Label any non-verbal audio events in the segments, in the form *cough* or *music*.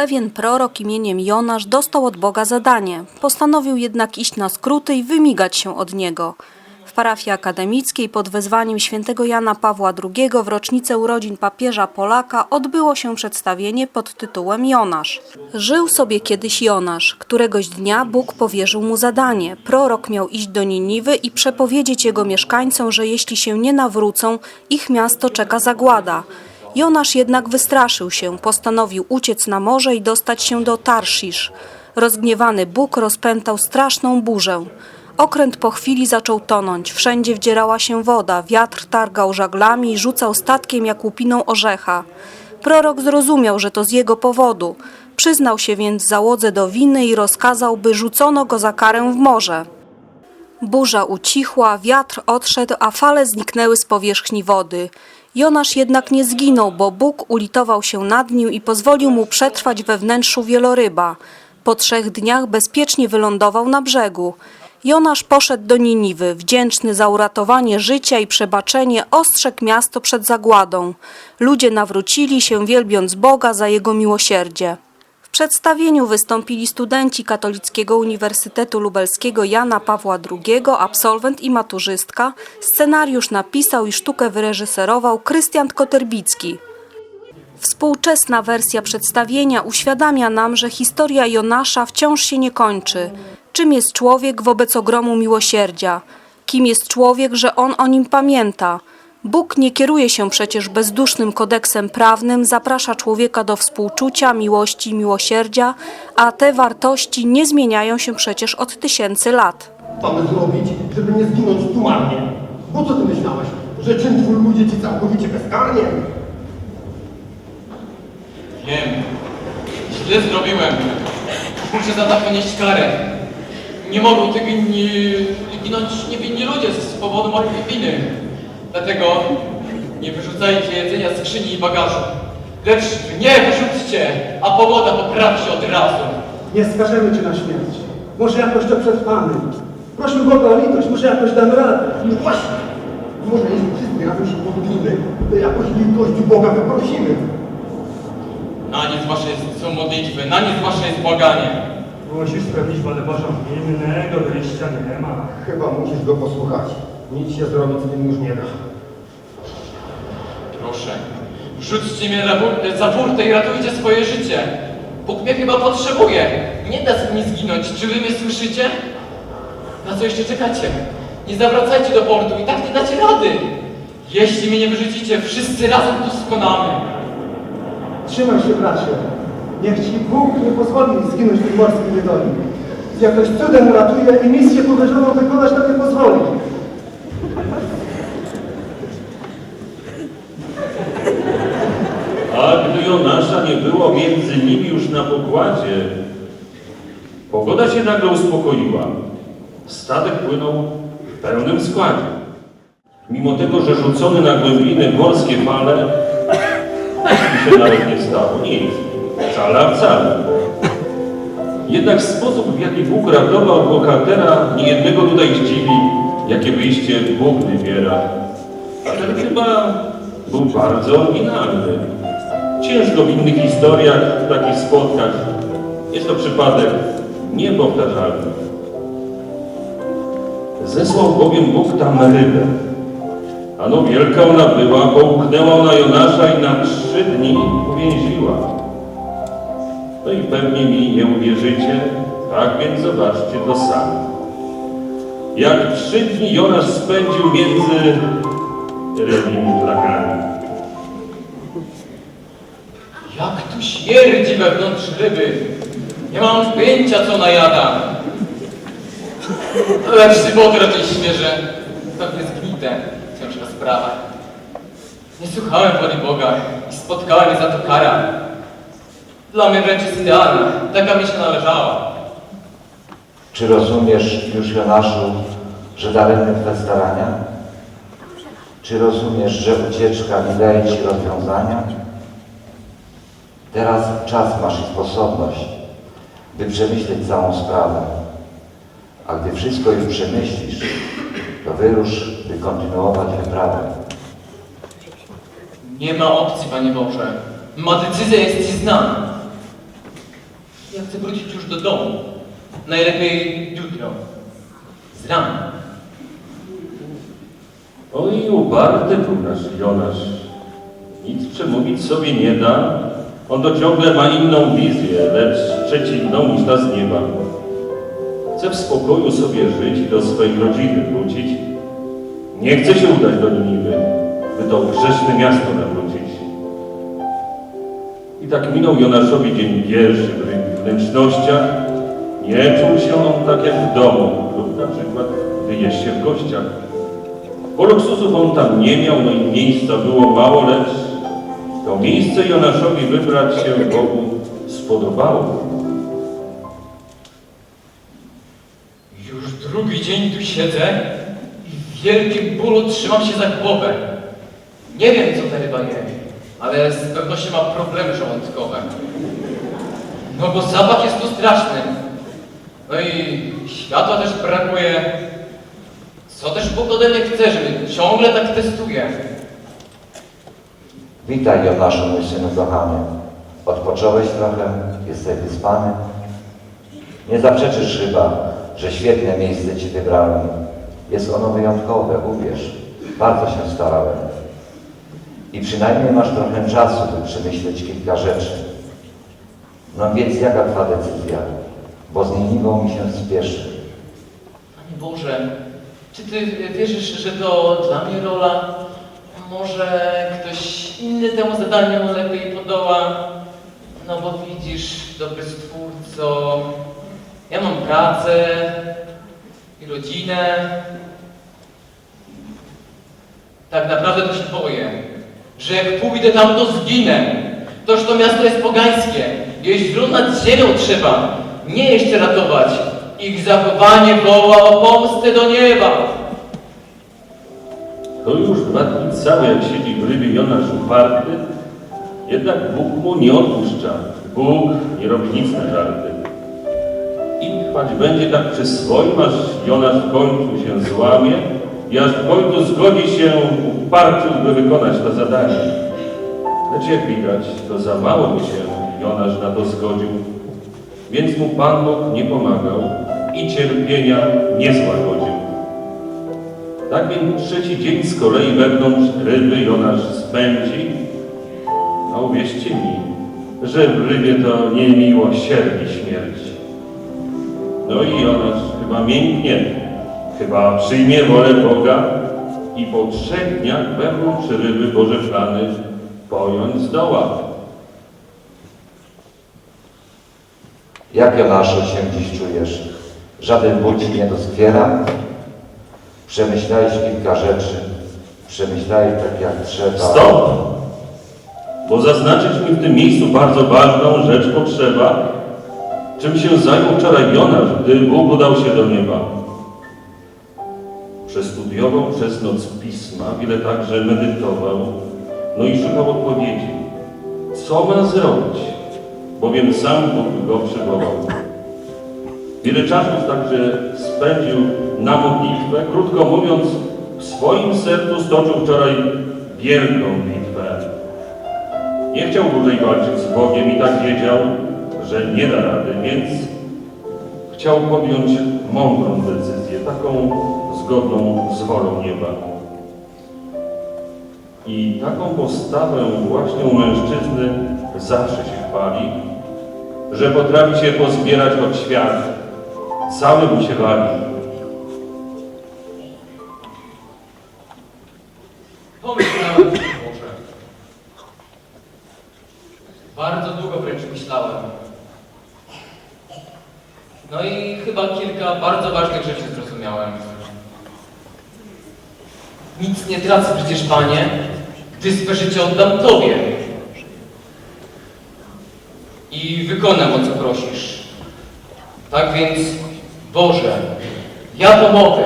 Pewien prorok imieniem Jonasz dostał od Boga zadanie. Postanowił jednak iść na skróty i wymigać się od niego. W parafii akademickiej pod wezwaniem świętego Jana Pawła II w rocznicę urodzin papieża Polaka odbyło się przedstawienie pod tytułem Jonasz. Żył sobie kiedyś Jonasz. Któregoś dnia Bóg powierzył mu zadanie. Prorok miał iść do Niniwy i przepowiedzieć jego mieszkańcom, że jeśli się nie nawrócą, ich miasto czeka zagłada. Jonasz jednak wystraszył się, postanowił uciec na morze i dostać się do Tarszisz. Rozgniewany Bóg rozpętał straszną burzę. Okręt po chwili zaczął tonąć, wszędzie wdzierała się woda, wiatr targał żaglami i rzucał statkiem jak łupiną orzecha. Prorok zrozumiał, że to z jego powodu. Przyznał się więc załodze do winy i rozkazał, by rzucono go za karę w morze. Burza ucichła, wiatr odszedł, a fale zniknęły z powierzchni wody. Jonasz jednak nie zginął, bo Bóg ulitował się nad nim i pozwolił mu przetrwać we wnętrzu wieloryba. Po trzech dniach bezpiecznie wylądował na brzegu. Jonasz poszedł do Niniwy, wdzięczny za uratowanie życia i przebaczenie, ostrzegł miasto przed zagładą. Ludzie nawrócili się, wielbiąc Boga za jego miłosierdzie. Przedstawieniu wystąpili studenci Katolickiego Uniwersytetu Lubelskiego Jana Pawła II, absolwent i maturzystka. Scenariusz napisał i sztukę wyreżyserował Krystian Koterbicki. Współczesna wersja przedstawienia uświadamia nam, że historia Jonasza wciąż się nie kończy. Czym jest człowiek wobec ogromu miłosierdzia? Kim jest człowiek, że on o nim pamięta? Bóg nie kieruje się przecież bezdusznym kodeksem prawnym, zaprasza człowieka do współczucia, miłości miłosierdzia, a te wartości nie zmieniają się przecież od tysięcy lat. mamy zrobić, żeby nie zginąć tu marnie? Po co ty myślałeś? Że czyn twój ludzie ci całkowicie bezkarnie? Wiem. Źle zrobiłem. Muszę za to ponieść karę. Nie mogą tego nie, ginąć niewinni ludzie z powodu mojej winy. Dlatego nie wyrzucajcie jedzenia z skrzyni i bagażu. Lecz nie wyrzućcie, a pogoda poprawi się od razu. Nie skażemy Cię na śmierć. Może jakoś to przetrwamy. Prośmy Boga o litość, może jakoś damy radę. No właśnie! Może jeśli wszyscy razem się pomodlimy, to jakoś litość u Boga wyprosimy. Na nic wasze jest, są modlitwy, na nic wasze jest błaganie. Musisz spełnić wolę Bożą. Innego wyjścia nie ma. Chyba musisz go posłuchać. Nic się zrobić z tym już nie da. Proszę, wrzućcie mnie za bur- za burtę i ratujcie swoje życie. Bóg mnie chyba potrzebuje. Nie da mi zginąć. Czy wy mnie słyszycie? Na co jeszcze czekacie? Nie zawracajcie do portu i tak nie dacie rady. Jeśli mnie nie wyrzucicie, wszyscy razem tu skonamy. Trzymaj się, bracie. Niech Ci Bóg nie pozwoli zginąć w tym morskim niedoli. Jakoś cudem uratuje i misję powierzoną wykonać na tym pozwoli. A gdy Jonasza nie było między nimi już na pokładzie, pogoda się nagle uspokoiła. Statek płynął w pełnym składzie. Mimo tego, że rzucony na głębiny morskie fale, nic *coughs* się nawet nie stało. Nic. Wcale, wcale. Jednak sposób, w jaki Bóg ratował bohatera, niejednego tutaj zdziwi, jakie wyjście Bóg wybiera. A ten chyba był bardzo oryginalny. Ciężko w innych historiach takich spotkać. Jest to przypadek niepowtarzalny. Zesłał bowiem Bóg tam rybę. Ano wielka ona była, połknęła ona Jonasza i na trzy dni uwięziła. No i pewnie mi nie uwierzycie, tak więc zobaczcie to sami. Jak trzy dni Jonasz spędził między rybimi flakami. Śmierdzi wewnątrz ryby. Nie mam pojęcia, co najada. Lecz syboty raczej świeże. Pewnie zgnite. Ciężka sprawa. Nie słuchałem woli Boga i spotkała mnie za to kara. Dla mnie wręcz jest idealna. Taka mi się należała. Czy rozumiesz już, Jonaszu, że daremne Twe starania? Czy rozumiesz, że ucieczka nie daje Ci rozwiązania? Teraz czas masz i sposobność, by przemyśleć całą sprawę. A gdy wszystko już przemyślisz, to wyrusz, by kontynuować wyprawę. Nie ma opcji, Panie Boże. Ma decyzja jest Ci znana. chcę wrócić już do domu. Najlepiej jutro. Z rana. Oj, uparty tu nasz Jonasz. Nic przemówić sobie nie da. On to ciągle ma inną wizję, lecz przeciwną niż ta z nieba. Chce w spokoju sobie żyć i do swojej rodziny wrócić. Nie chce się udać do Niniwy, by to grzeszne miasto nawrócić. I tak minął Jonaszowi dzień pierwszy w wnętrznościach. Nie czuł się on tak jak w domu lub na przykład gdy się w gościach. Bo luksusów on tam nie miał, no i miejsca było mało, lecz to miejsce Jonaszowi wybrać się Bogu spodobało. Już drugi dzień tu siedzę i w wielkim bólu trzymam się za głowę. Nie wiem, co ta ryba je, ale z pewnością ma problemy żołądkowe. No bo zapach jest tu straszny. No i światła też brakuje. Co też Bóg ode mnie chce, żeby ciągle tak testuje. Witaj Jonaszu, mój synu kochany. Odpocząłeś trochę? Jesteś wyspany? Nie zaprzeczysz chyba, że świetne miejsce Ci wybrałem. Jest ono wyjątkowe, uwierz. Bardzo się starałem. I przynajmniej masz trochę czasu, by przemyśleć kilka rzeczy. No więc jaka Twa decyzja? Bo z Niniwą mi się spieszy. Panie Boże, czy Ty wierzysz, że to dla mnie rola? Może ktoś inny temu zadaniu lepiej podoła? No bo widzisz, dobry Stwórco, ja mam pracę i rodzinę. Tak naprawdę to się boję, że jak pójdę tam, to zginę. Toż to miasto jest pogańskie. Jeść wrót nad ziemią trzeba, nie jeszcze ratować. Ich zachowanie woła o pomstę do nieba. To już dwa dni całe, jak siedzi w rybie Jonasz uparty, jednak Bóg mu nie odpuszcza. Bóg nie robi nic na żarty. I trwać będzie tak przy swoim, aż Jonasz w końcu się złamie i aż w końcu zgodzi się uparciu, by wykonać to zadanie. Lecz jak widać, to za mało by się Jonasz na to zgodził, więc mu Pan Bóg nie pomagał i cierpienia nie złagodził. Tak więc trzeci dzień z kolei wewnątrz ryby Jonasz spędzi, a uwierzcie mi, że w rybie to nie miłosierni śmierć. No i Jonasz chyba mięknie, chyba przyjmie wolę Boga i po trzech dniach wewnątrz ryby Boże plany pojąć zdoła. Jak Jonaszu się dziś czujesz? Żaden Ci nie doskwiera? Przemyślałeś kilka rzeczy. Przemyślałeś tak jak trzeba. Stop! Bo zaznaczyć mi w tym miejscu bardzo ważną rzecz potrzeba, czym się zajął wczoraj Jonasz, gdy Bóg udał się do nieba. Przestudiował przez noc pisma, wiele także medytował, no i szukał odpowiedzi. Co ma zrobić? Bowiem sam Bóg go przywołał. Wiele czasu także spędził na modlitwę, krótko mówiąc, w swoim sercu stoczył wczoraj wielką bitwę. Nie chciał dłużej walczyć z Bogiem i tak wiedział, że nie da rady, więc chciał podjąć mądrą decyzję, taką zgodną z wolą nieba. I taką postawę właśnie u mężczyzny zawsze się chwali, że potrafi się pozbierać od świata. Cały się wali. Nic nie tracę przecież, Panie, gdy swe życie oddam Tobie. I wykonam, o co prosisz. Tak więc, Boże, ja pomogę.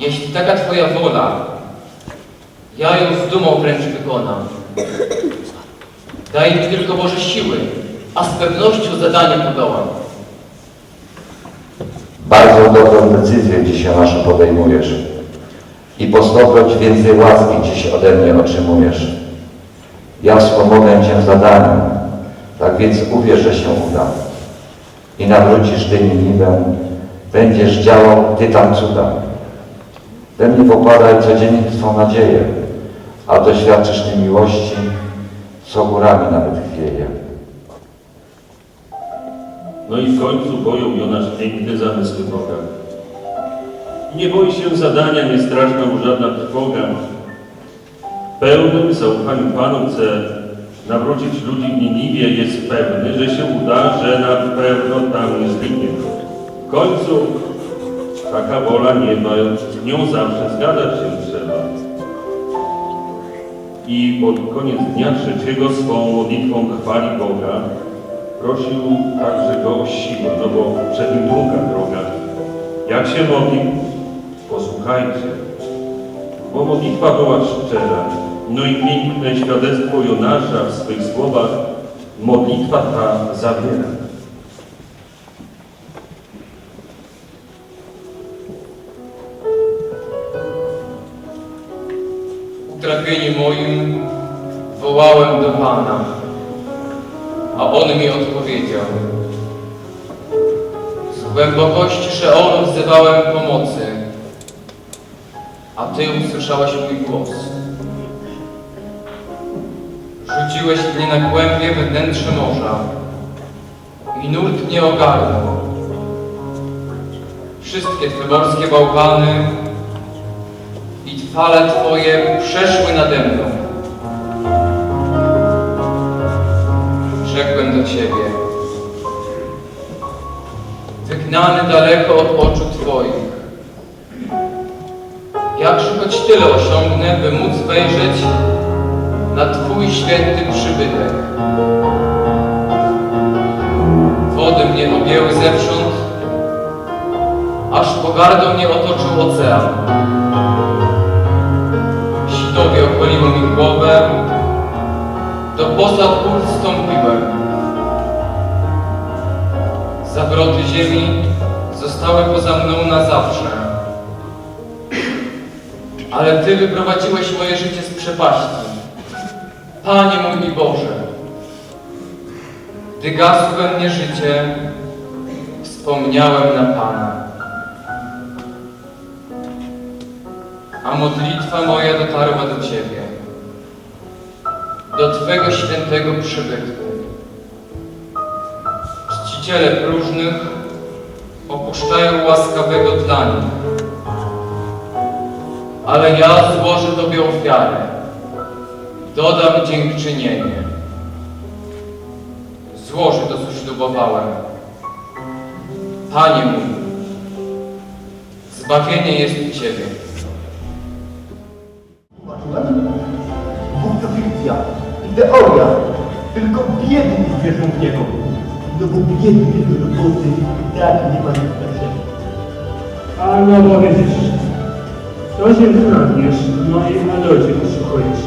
Jeśli taka Twoja wola, ja ją z dumą wręcz wykonam. Daj mi tylko Boże siły, a z pewnością zadanie podołam. Bardzo dobrą decyzję dziś Jonaszu podejmujesz. I po stokroć więcej łaski dziś ode mnie otrzymujesz. Ja wspomogę Cię w zadaniu. Tak więc uwierz, że się uda. I nawrócisz Ty Niniwę, będziesz działał Ty tam cuda. We mnie pokładaj codziennie Twą nadzieję, a doświadczysz Ty miłości, co górami nawet chwieje. No i w końcu pojął Jonasz piękne zamysły Boga. Nie boi się zadania, nie straszna mu żadna trwoga. Pełnym zaufaniu Panu chce nawrócić ludzi w Niniwie, jest pewny, że się uda, że na pewno tam nie zginie. W końcu taka wola nieba, nią zawsze zgadzać się trzeba. I pod koniec dnia trzeciego swą modlitwą chwali Boga, prosił także go o siłę, no bo przed nim długa droga. Jak się modlił? Posłuchajcie. Bo modlitwa była szczera, no i piękne świadectwo Jonasza w swych słowach modlitwa ta zawiera. Utrapieniu moim wołałem do Pana, głębokości Szeolu wzywałem pomocy, a Ty usłyszałaś mój głos. Rzuciłeś mnie na głębie wnętrze morza i nurt mnie ogarnął. Wszystkie Twe morskie bałwany i fale Twoje przeszły nade mną. Rzekłem do Ciebie, wygnany daleko od oczu Twoich. Jakże choć tyle osiągnę, by móc wejrzeć na Twój święty przybytek. Wody mnie objęły zewsząd, aż pogardą mnie otoczył ocean. Sitowie okoliło mi głowę, do posad gór wstąpiłem. Zawroty ziemi zostały poza mną na zawsze. Ale Ty wyprowadziłeś moje życie z przepaści. Panie mój i Boże, Gdy gasło we mnie życie, wspomniałem na Pana. A modlitwa moja dotarła do Ciebie, do Twego świętego przybytku. Czciciele próżnych opuszczają łaskawego dla nich, ale ja złożę Tobie ofiarę, dodam dziękczynienie. Złożę to, co ślubowałem. Panie mój, zbawienie jest u Ciebie. Bóg to fikcja i teoria. Tylko biedni wierzą w Niego. No bo biedni do roboty tak nie mają znaczenia. A no bo widzisz, to się kradniesz, no i na ludzi oszukujesz.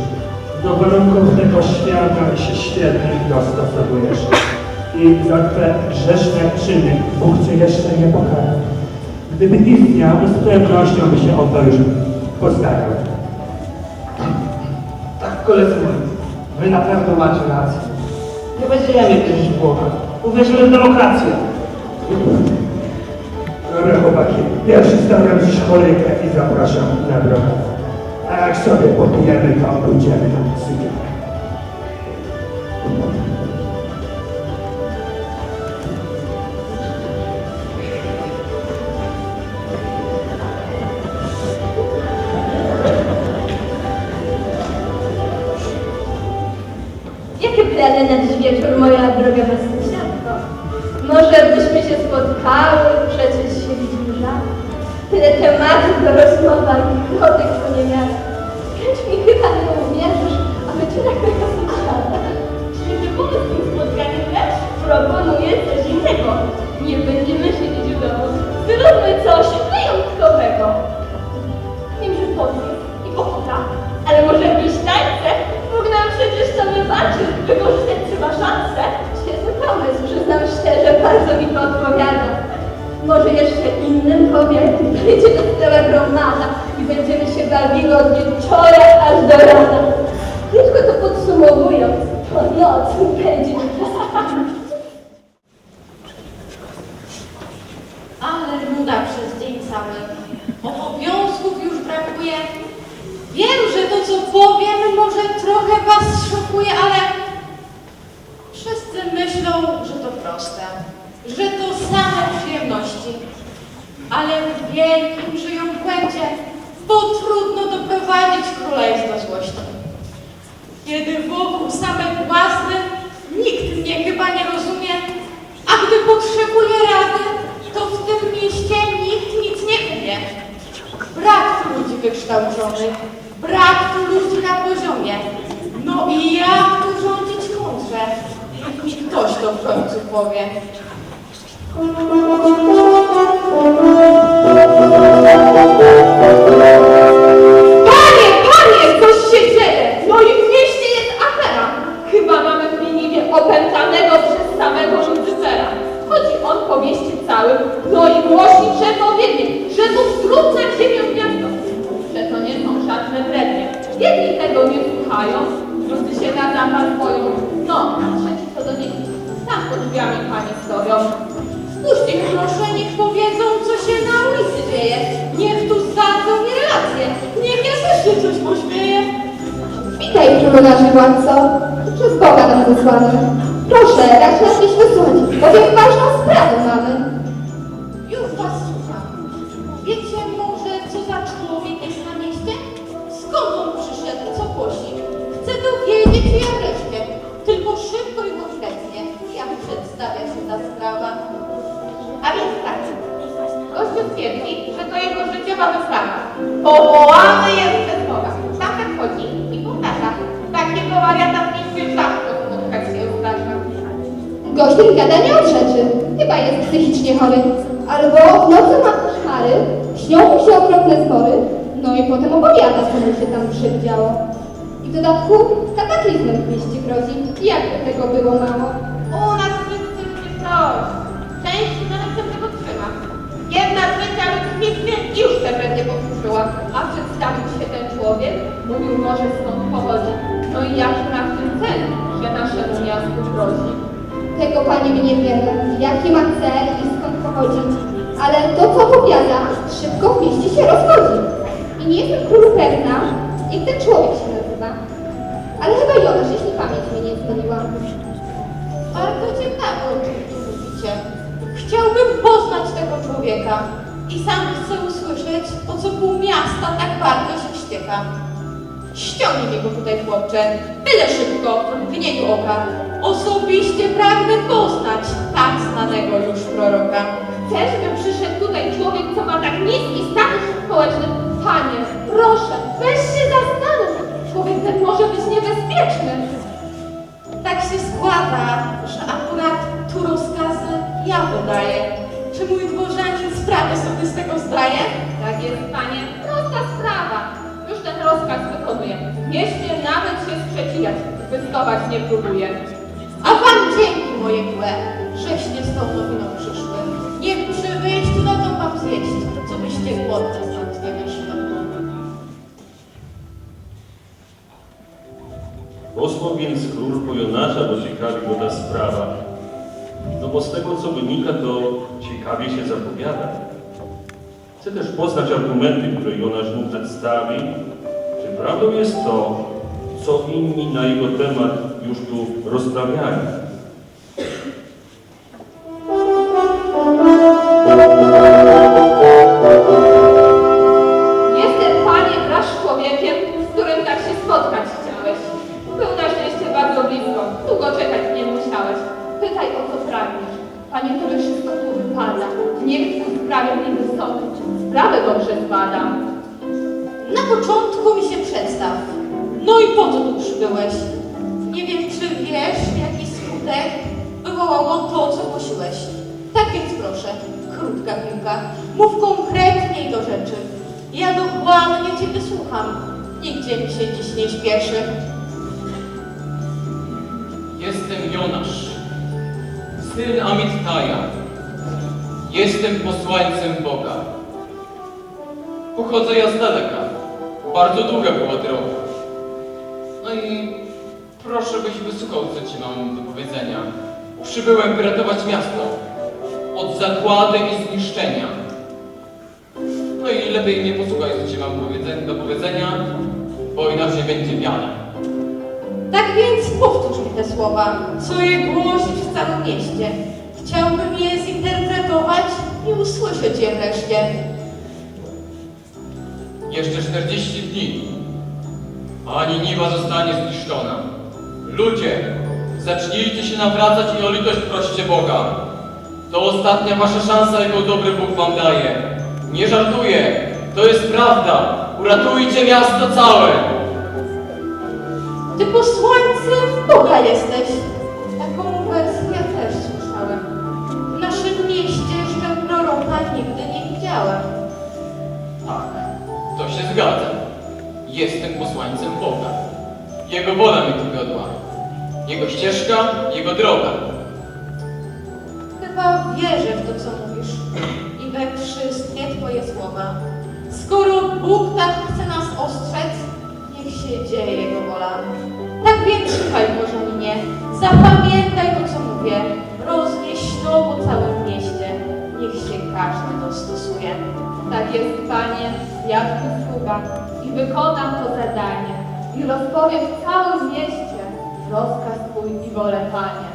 Do warunków tego świata się świetnie dostosowujesz. I za te grzeszne czyny Bóg Cię jeszcze nie pokaże. Gdyby istniał, z pewnością by się o to już postarał. Tak, koledzy moi, wy na pewno macie rację. Nie będziemy wierzyć w Boga. Uwierzymy w demokrację. Dobra chłopaki, pierwszy stawiam dziś kolejkę i zapraszam na drogę. A jak sobie popijemy, to pójdziemy na sypialnię. Do Kiedy wokół same głazdy, nikt mnie chyba nie rozumie, a gdy potrzebuje rady, to w tym mieście nikt nic nie umie. Brak tu ludzi wykształconych, brak tu ludzi na poziomie. No i jak tu rządzić mądrze? Niech mi ktoś to w końcu powie. Słuchają, się na zapad boją. No, trzeci co do nich, tam pod drzwiami panie stoją. Spójrzcie proszę, niech powiedzą, co się na ulicy dzieje. Niech tu zdadzą mi relacje. Niech ja słyszę coś pośmieje. Witaj, królu władco, przez Boga nam wysłany. Proszę, racz nas dziś wysłać, bowiem ważną sprawę mamy. Powołany jest przez Boga. Sam tak chodzi i powtarza. Takiego wariata w mieście rzadko spotkać się zdarza. Gościu gada nie od rzeczy. Chyba jest psychicznie chory. Albo w nocy ma koszmary, śnią mu się okropne zbory, no i potem opowiada, co mu się tam przywidziało. I w dodatku kataklizmem w mieście grozi. Jakby tego było mało. U nas ludzie coś. Część Jedna trzecia ludzi i już te będzie powtórzyła. A przedstawił się ten człowiek, mówił może skąd pochodzi. No i jak ma w tym cel, że naszemu miastu grozi. Tego pani mi nie wiemy, jaki ma cel i skąd pochodzi. Ale to, co opowiada, szybko w mieście się rozchodzi. I nie jestem królu pewna, jak ten człowiek się nazywa. Ale chyba Jonasz, jeśli pamięć mnie nie zmyliła. Bardzo ciekawe, o czym mówicie. Chciałbym poznać tego człowieka i sam chcę usłyszeć, o co pół miasta tak bardzo się ścieka. Ściągnij go tutaj, chłopcze, byle szybko, w mgnieniu oka. Osobiście pragnę poznać tak znanego już proroka. Chcesz, by przyszedł tutaj człowiek, co ma tak niski status społeczny? Panie, proszę, weź się zastanów. Człowiek ten może być niebezpieczny. Tak się składa, że akurat tu rozkazy ja wydaję. Czy mój dworzanin sprawę sobie z tego zdaje? Tak jest, panie, prosta sprawa. Już ten rozkaz wykonuje. W mieście nawet się sprzeciwiać, wystować nie próbuje. A wam dzięki moje kłe, żeście z tą nowiną przyszły. Niech przy wyjściu dadzą wam zjeść, co byście głodne Posłał więc król po Jonasza, bo ciekawi go ta sprawa. No bo z tego, co wynika, to ciekawie się zapowiada. Chcę też poznać argumenty, które Jonasz mu przedstawi. Czy prawdą jest to, co inni na jego temat już tu rozprawiają? Więc proszę, krótka piłka, mów konkretniej do rzeczy. Ja dokładnie cię wysłucham. Nigdzie mi się dziś nie śpieszy. Jestem Jonasz, syn Amittaja. Jestem posłańcem Boga. Pochodzę ja z daleka. Bardzo długa była droga. No i Proszę, byś wysłuchał, co ci mam do powiedzenia. Przybyłem, by ratować miasto od zagłady i zniszczenia. No i lepiej mnie posłuchaj, co ci mam do powiedzenia, bo inaczej będzie wiara. Tak więc powtórz mi te słowa, co je głosić w całym mieście. Chciałbym je zinterpretować i usłyszeć je wreszcie. Jeszcze 40 dni, a Niniwa zostanie zniszczona. Ludzie, zacznijcie się nawracać i o litość proście Boga. To ostatnia wasza szansa, jaką dobry Bóg wam daje. Nie żartuję, to jest prawda. Uratujcie miasto całe. Ty posłańcem Boga jesteś. Taką wersję też słyszałem. W naszym mieście jeszcze proroka nigdy nie widziałem. Tak, to się zgadza. Jestem posłańcem Boga. Jego wola mnie tu wiodła. Jego ścieżka, Jego droga. Wierzę w to, co mówisz i we wszystkie Twoje słowa. Skoro Bóg tak chce nas ostrzec, niech się dzieje Jego wola. Tak więc słuchaj, Boże mnie, zapamiętaj to, co mówię. Roznieś to po całym mieście. Niech się każdy dostosuje. Tak jest, Panie, jak tu sługa i wykonam to zadanie i rozpowiem w całym mieście rozkaz Twój i wolę, Panie.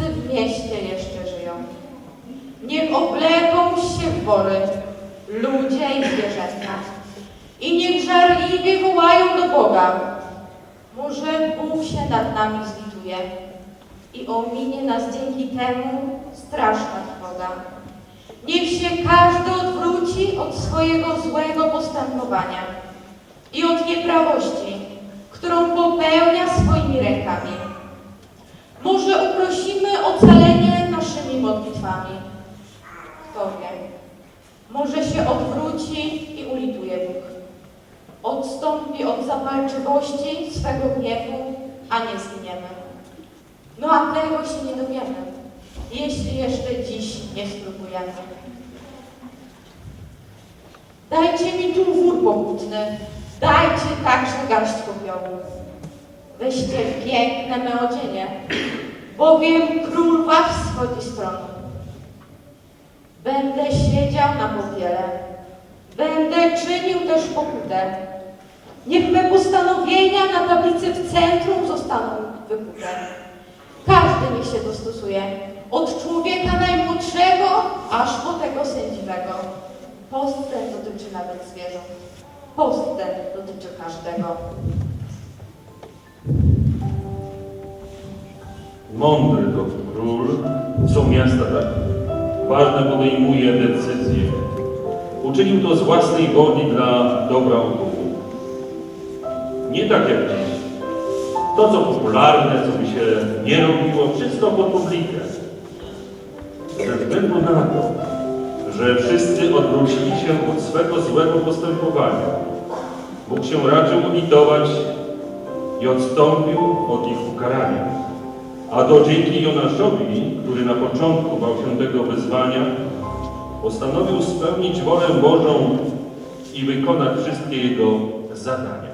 Wszyscy w mieście jeszcze żyją. Niech obleką się wory ludzie i zwierzęta i niech żarliwie wołają do Boga. Może Bóg się nad nami zlituje i ominie nas dzięki temu straszna trwoga. Niech się każdy odwróci od swojego złego postępowania i od nieprawości, którą popełnia swoimi rękami. Może uprosimy ocalenie naszymi modlitwami. Kto wie, może się odwróci i ulituje Bóg. Odstąpi od zapalczywości swego gniewu, a nie zginiemy. No a tego się nie dowiemy, jeśli jeszcze dziś nie spróbujemy. Dajcie mi tu wór pokutny, dajcie także garść popiołu. Weźcie piękne me odzienie, bowiem król wasz schodzi z. Będę siedział na popiele, będę czynił też pokutę. Niech me postanowienia na tablicy w centrum zostaną wykute. Każdy niech się dostosuje, od człowieka najmłodszego aż po tego sędziwego. Postęp dotyczy nawet zwierząt. Postęp dotyczy każdego. Mądry to król, co miasta tak ważne podejmuje decyzje. Uczynił to z własnej woli dla dobra ogółu. Nie tak jak dziś. To, co popularne, co by się nie robiło, wszystko pod publikę. Ze względu na to, że wszyscy odwrócili się od swego złego postępowania, Bóg się raczył ulitować i odstąpił od ich ukarania. A to dzięki Jonaszowi, który na początku bał się tego wyzwania, postanowił spełnić wolę Bożą i wykonać wszystkie jego zadania.